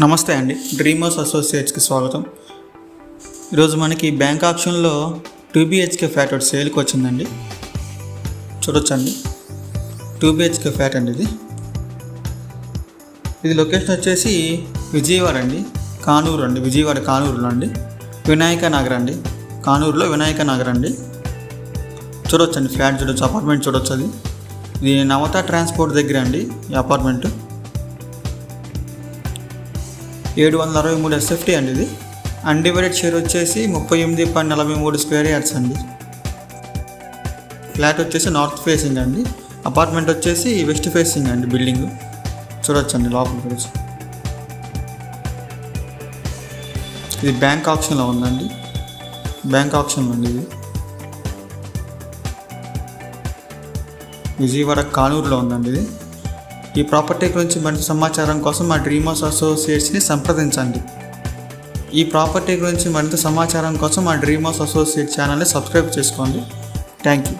నమస్తే అండి. డ్రీమర్స్ అసోసియేట్స్కి స్వాగతం. ఈరోజు మనకి బ్యాంక్ ఆప్షన్లో టూ బిహెచ్కే ఫ్లాట్ ఒకటి సేల్కి వచ్చిందండి. చూడొచ్చండి. టూ బిహెచ్కే ఫ్లాట్ అండి ఇది. ఇది లొకేషన్ వచ్చేసి విజయవాడ అండి. కానూరు అండి. విజయవాడ కానూరులో అండి. వినాయక నగర్ అండి. కానూరులో వినాయక నగర్ అండి. చూడొచ్చండి ఫ్లాట్ చూడొచ్చు అపార్ట్మెంట్ చూడొచ్చు అది. ఇది నవత ట్రాన్స్పోర్ట్ దగ్గర అండి ఈ అపార్ట్మెంట్. ఏడు వందల అరవై మూడు ఎస్ఎఫ్టీ అండి ఇది. అన్డివైడెడ్ షేర్ వచ్చేసి ముప్పై ఎనిమిది పాయింట్ నలభై మూడు స్క్వేర్ యార్డ్స్ అండి. ఫ్లాట్ వచ్చేసి నార్త్ ఫేసింగ్ అండి. అపార్ట్మెంట్ వచ్చేసి వెస్ట్ ఫేసింగ్ అండి బిల్డింగ్ చూడొచ్చండి లోపల గురించి ఇది బ్యాంక్ ఆప్షన్లో ఉందండి. బ్యాంక్ ఆప్షన్ అండి ఇది. విజయవాడ కానూరులో ఉందండి ఇది. ఈ ప్రాపర్టీ గురించి మరింత సమాచారం కోసం మా డ్రీమర్స్ అసోసియేట్స్ని సంప్రదించండి. ఈ ప్రాపర్టీ గురించి మరింత సమాచారం కోసం మా డ్రీమర్స్ అసోసియేట్ ఛానల్ని సబ్స్క్రైబ్ చేసుకోండి. Thank you.